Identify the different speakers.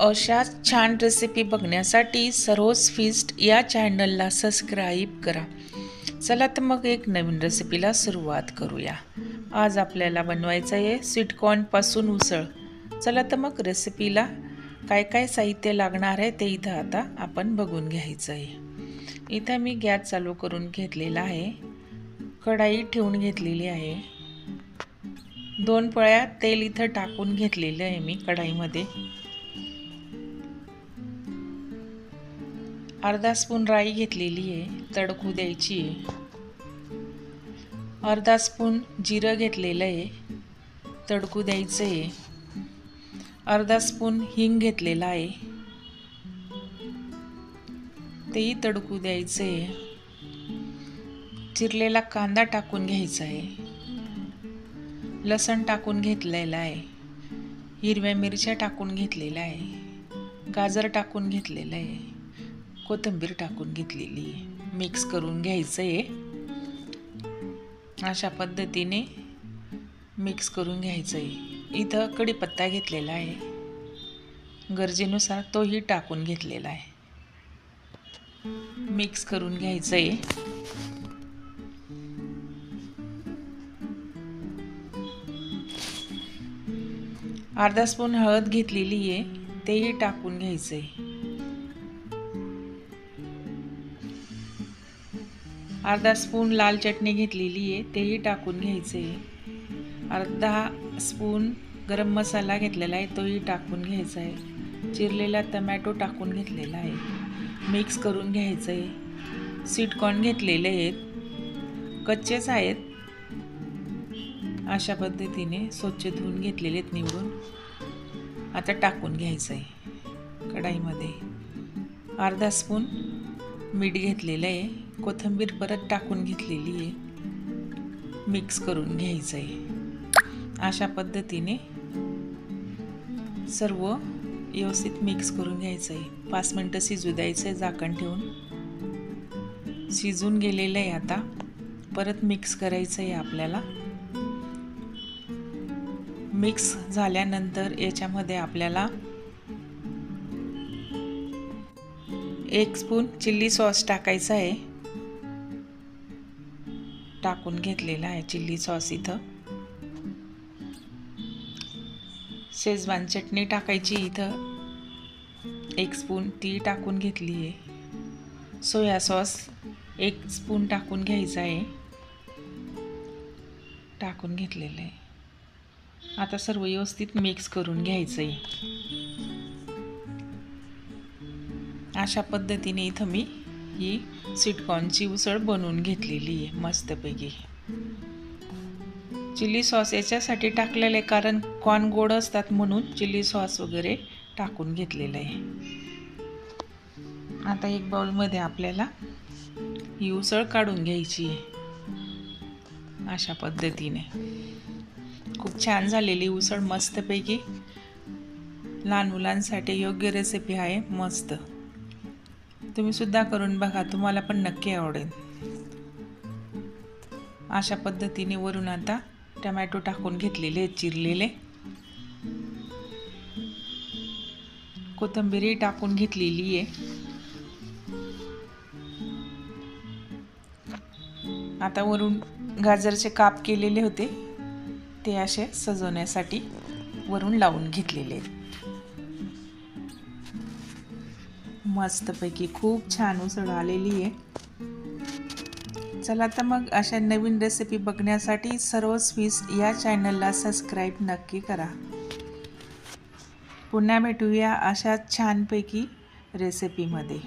Speaker 1: अशाच छान रेसिपी बघण्यासाठी सरोज फिस्ट या चॅनलला सबस्क्राईब करा. चला तर मग एक नवीन रेसिपीला सुरुवात करूया. आज आपल्याला बनवायचं आहे स्वीटकॉर्नपासून उसळ. चला तर मग रेसिपीला काय काय साहित्य लागणार आहे ते इथं आता आपण बघून घ्यायचं आहे. इथं मी गॅस चालू करून घेतलेला आहे. कढाई ठेवून घेतलेली आहे. दोन पळ्या तेल इथं टाकून घेतलेलं आहे मी कढाईमध्ये. अर्धा स्पून राई घेतलेली आहे तडकू द्यायची आहे. अर्धा स्पून जिरं घेतलेलं आहे तडकू द्यायचं आहे. अर्धा स्पून हिंग घेतलेला आहे. तेही तडकू द्यायचं आहे. चिरलेला कांदा टाकून घ्यायचा आहे. लसण टाकून घेतलेला आहे. हिरव्या मिरच्या टाकून घेतलेल्या आहे. गाजर टाकून घेतलेलं आहे. कोथिंबीर टाकून घेतलेली आहे. मिक्स करून घ्यायचं आहे अशा पद्धतीने मिक्स करून घ्यायचं आहे इथं कढीपत्ता घेतलेला आहे. गरजेनुसार तोही टाकून घेतलेला आहे. मिक्स करून घ्यायचं आहे अर्धा स्पून हळद घेतलेली आहे तेही टाकून घ्यायचं आहे अर्धा स्पून लाल चटणी घेतलेली आहे तेही टाकून घ्यायचं आहे अर्धा स्पून गरम मसाला घेतलेला आहे तोही टाकून घ्यायचा आहे चिरलेला टमॅटो टाकून घेतलेला आहे. मिक्स करून घ्यायचं आहे स्वीटकॉर्न घेतलेले आहेत. कच्चेच आहेत अशा पद्धतीने स्वच्छ धुवून घेतलेले आहेत निवडून आता टाकून घ्यायचं आहे कढाईमध्ये. अर्धा स्पून मीठ घेतलेलं आहे. कोथिंबीर परत टाकून घेतलेली आहे. मिक्स करून घ्यायचं आहे अशा पद्धतीने सर्व व्यवस्थित मिक्स करून घ्यायचं आहे पाच मिनटं शिजू द्यायचं आहे झाकण ठेवून. शिजून गेलेलं आहे आता. परत मिक्स करायचं आहे आपल्याला. मिक्स झाल्यानंतर याच्यामध्ये आपल्याला एक स्पून चिल्ली सॉस टाकायचा आहे. टाकून घेतलेला आहे चिल्ली सॉस इथं. शेजवान चटणी टाकायची इथं. एक स्पून ती टाकून घेतली आहे. सोया सॉस एक स्पून टाकून घ्यायचा आहे. टाकून घेतलेलं आहे. आता सर्व व्यवस्थित मिक्स करून घ्यायचं आहे अशा पद्धतीने इथं मी ही सिटकॉनची उसळ बनवून घेतलेली आहे मस्तपैकी. चिली सॉस याच्यासाठी टाकलेलं आहे कारण कॉर्न गोड असतात म्हणून चिली सॉस वगैरे टाकून घेतलेलं आहे. आता एक बाउलमध्ये आपल्याला ही उसळ काढून घ्यायची आहे. अशा पद्धतीने. खूप छान झालेली उसळ मस्तपैकी. लहान मुलांसाठी योग्य रेसिपी आहे मस्त. तुम्ही सुद्धा करून बघा तुम्हाला पण नक्की आवडेल. अशा पद्धतीने वरून आता टमॅटो टाकून घेतलेले चिरलेले. कोथिंबीरही टाकून घेतलेली आहे. आता वरून गाजरचे काप केलेले होते. ते असे सजवण्यासाठी वरून लावून घेतलेले आहेत. मस्तपैकी खूप छान उसळ आलेली आहे. चला तर मग अशा नवीन रेसिपी बघण्यासाठी सर्व स्वीस या चॅनलला सबस्क्राईब नक्की करा. पुन्हा भेटूया अशा छानपैकी रेसिपीमध्ये